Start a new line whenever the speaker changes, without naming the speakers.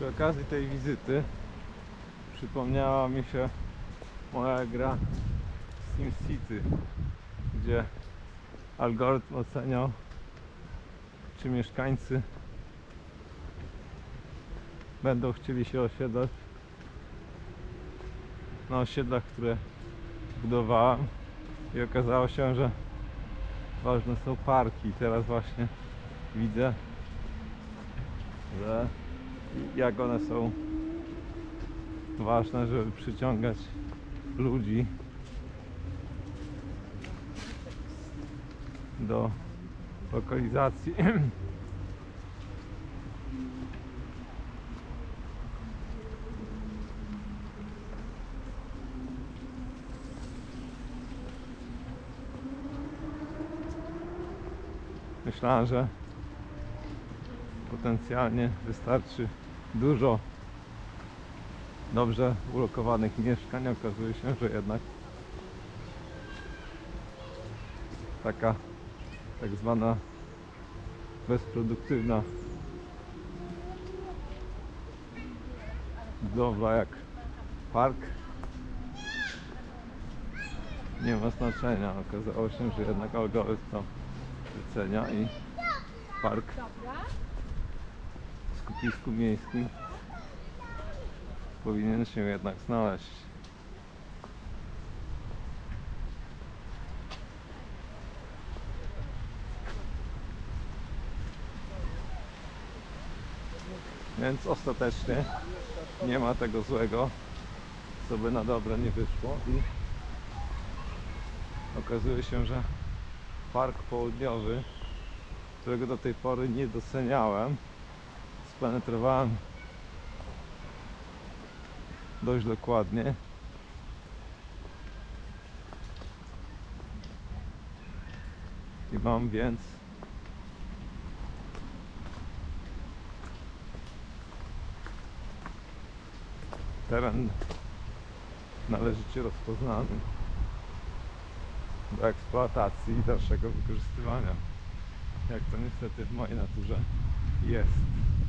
Przy okazji tej wizyty przypomniała mi się moja gra SimCity, gdzie algorytm oceniał, czy mieszkańcy będą chcieli się osiedlać na osiedlach, które budowałem i okazało się, że ważne są parki. Teraz właśnie widzę, że jak one są ważne, żeby przyciągać ludzi do lokalizacji. Myślałem, że potencjalnie wystarczy dużo dobrze ulokowanych mieszkań. Okazuje się, że jednak taka tak zwana bezproduktywna budowla jak park nie ma znaczenia. Okazało się, że jednak algorytm to wycenia i park skupisku miejskim powinien się jednak znaleźć. Więc ostatecznie nie ma tego złego, co by na dobre nie wyszło i okazuje się, że park południowy, którego do tej pory nie doceniałem, spenetrowałem dość dokładnie. I mam więc teren należycie rozpoznany do eksploatacji i dalszego wykorzystywania. Jak to niestety w mojej naturze jest.